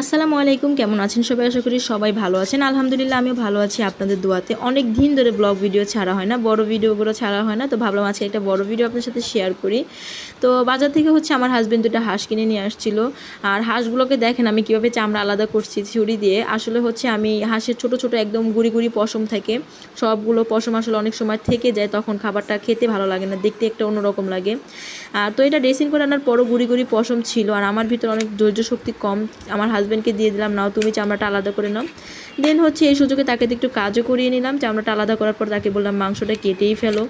আসসালামু আলাইকুম, কেমন আছেন সবাই? আশা করি সবাই ভালো আছেন। আলহামদুলিল্লাহ, আমিও ভালো আছি আপনাদের দোয়াতে। অনেক দিন ধরে ব্লগ ভিডিও ছাড়া হয় না, বড় ভিডিওগুলো ছাড়া হয় না। তো ভাবলাম আজকে একটা বড় ভিডিও আপনার সাথে শেয়ার করি। তো বাজার থেকে হচ্ছে আমার হাজব্যান্ড দুটো হাঁস কিনে নিয়ে আসছিল। আর হাঁসগুলোকে দেখেন আমি কীভাবে চামড়া আলাদা করছি ছুরি দিয়ে। আসলে হচ্ছে আমি হাঁসের ছোট ছোট একদম গুড়ি গুড়ি পশম থাকে। সবগুলো পশম আসলে অনেক সময় থেকে যায়, তখন খাবারটা খেতে ভালো লাগে না, দেখতে একটা অন্যরকম লাগে। আর তো এটা ড্রেসিং করে আনার পরও গুড়ি গুড়ি পশম ছিল। আর আমার ভিতরে অনেক ধৈর্য শক্তি কম। আমার হাজব্যান্ডকে দিয়ে দিলাম নাও তুমি চামড়াটা আলাদা করে নাও। দেন হচ্ছে এই সুযোগে তাকে একটু কাজও করিয়ে নিলাম চামড়াটা আলাদা করার পর তাকে বললাম মাংসটা কেটেই ফেলো।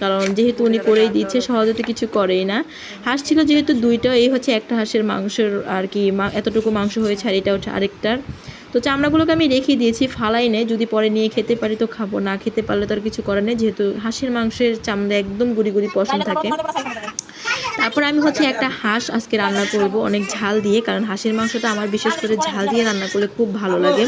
কারণ যেহেতু উনি করেই দিচ্ছে সহজে তো কিছু করেই না। হাঁস ছিল যেহেতু দুইটা এই হচ্ছে একটা হাঁসের মাংসের আর কি এতটুকু মাংস হয়েছে আর এটা হচ্ছে আরেকটার। তো চামড়াগুলোকে আমি রেখে দিয়েছি ফালাই নেই যদি পরে নিয়ে খেতে পারি তো খাব না খেতে পারলে তো আর কিছু করার নেই যেহেতু হাঁসের মাংসের চামড়া একদম গুড়ি গুড়ি পছন্দ থাকে। তারপর আমি হচ্ছে একটা হাঁস আজকে রান্না করব, অনেক ঝাল দিয়ে, কারণ হাঁসের মাংসটা আমার বিশেষ করে ঝাল দিয়ে রান্না করলে খুব ভালো লাগে।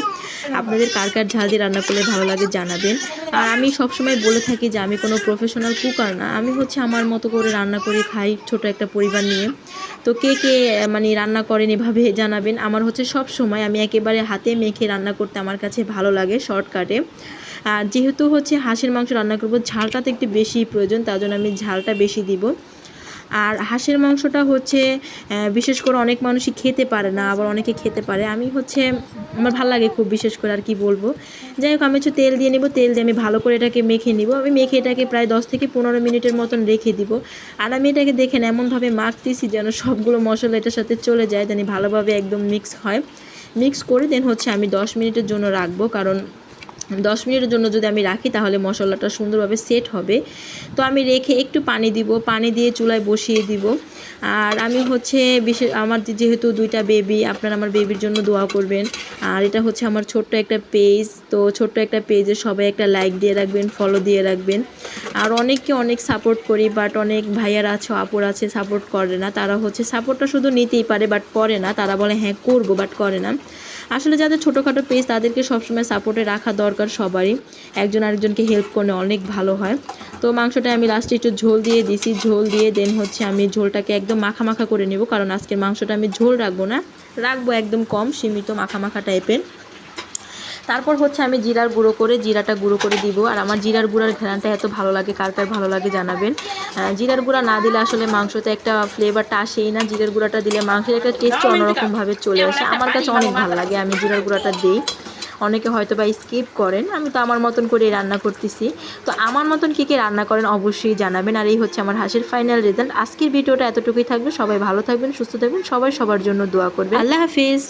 আপনাদের কার কার ঝাল দিয়ে রান্না করলে ভালো লাগে জানাবেন। আর আমি সবসময় বলে থাকি যে আমি কোনো প্রফেশনাল কুকার না, আমি হচ্ছে আমার মতো করে রান্না করে খাই ছোট একটা পরিবার নিয়ে। তো কে কে মানে রান্না করেন এভাবে জানাবেন। আমার হচ্ছে সব সময় আমি একেবারে হাতে মেখে রান্না করতে আমার কাছে ভালো লাগে শর্টকাটে। আর যেহেতু হচ্ছে হাঁসের মাংস রান্না করব, ঝালটা তো একটু বেশি প্রয়োজন, তার জন্য আমি ঝালটা বেশি দিব। আর হাঁসের মাংসটা হচ্ছে বিশেষ করে অনেক মানুষই খেতে পারে না, আবার অনেকে খেতে পারে। আমি হচ্ছে, আমার ভালো লাগে খুব বিশেষ করে আর কি বলব। যাই হোক, আমি হচ্ছে তেল দিয়ে নেব, তেল দিয়ে আমি ভালো করে এটাকে মেখে নিব। আমি মেখে এটাকে প্রায় দশ থেকে পনেরো মিনিটের মতন রেখে দিব। আর আমি এটাকে দেখেন এমনভাবে মাখতেছি যেন সবগুলো মশলা এটার সাথে চলে যায় জানি ভালোভাবে একদম মিক্স হয়। মিক্স করে দেন হচ্ছে আমি দশ মিনিটের জন্য রাখব, কারণ দশ মিনিটের জন্য যদি আমি রাখি, তাহলে মশলাটা সুন্দরভাবে সেট হবে। তো আমি রেখে একটু পানি দিব, পানি দিয়ে চুলায় বসিয়ে দিব। আর আমি হচ্ছে বিশেষ, আমার যেহেতু দুইটা বেবি আপনারা আমার বেবির জন্য দোয়া করবেন। আর এটা হচ্ছে আমার ছোট্ট একটা পেজ তো ছোট্ট একটা পেজে সবাই একটা লাইক দিয়ে রাখবেন ফলো দিয়ে রাখবেন। আর অনেককে অনেক সাপোর্ট করি বাট অনেক ভাইয়ার আছে, আপুর আছে সাপোর্ট করে না। তারা হচ্ছে সাপোর্টটা শুধু নিতেই পারে বাট করে না। তারা বলে হ্যাঁ করব বাট করে না। আসলে যাদের ছোটোখাটো পেজ তাদেরকে সবসময় সাপোর্টে রাখা দরকার সবারই। একজন আরেকজনকে হেল্প করলে অনেক ভালো হয়। তো মাংসটা আমি লাস্টে একটু ঝোল দিয়ে দিছি, ঝোল দিয়ে দেন হচ্ছে আমি ঝোলটাকে একদম মাখা মাখা করে নেব। কারণ আজকের মাংসটা আমি ঝোল রাখব না, রাখব একদম কম, সীমিত মাখা মাখা টাইপের তারপর হচ্ছে আমি জিরার গুঁড়ো করে, জিরাটা গুঁড়ো করে দিব। আর আমার জিরার গুঁড়ার ঘ্রাণটা এত ভালো লাগে, কার কার ভালো লাগে জানাবেন। জিরার গুঁড়া না দিলে আসলে মাংসতে একটা ফ্লেভারটা আসেই না। জিরার গুঁড়াটা দিলে মাংসের একটা টেস্ট অন্যরকমভাবে চলে আসে। আমার কাছে অনেক ভালো লাগে, আমি জিরার গুঁড়াটা দিই। অনেকে হয়তো বা স্কিপ করেন, আমি তো আমার মতন করে রান্না করতেছি। তো আমার মতন কী কী রান্না করেন অবশ্যই জানাবেন। আর এই হচ্ছে আমার হাসির ফাইনাল রেজাল্ট আজকের ভিডিওটা এতটুকুই থাকবে। সবাই ভালো থাকবেন, সুস্থ থাকবেন, সবাই সবার জন্য দোয়া করবেন। আল্লাহ হাফিজ।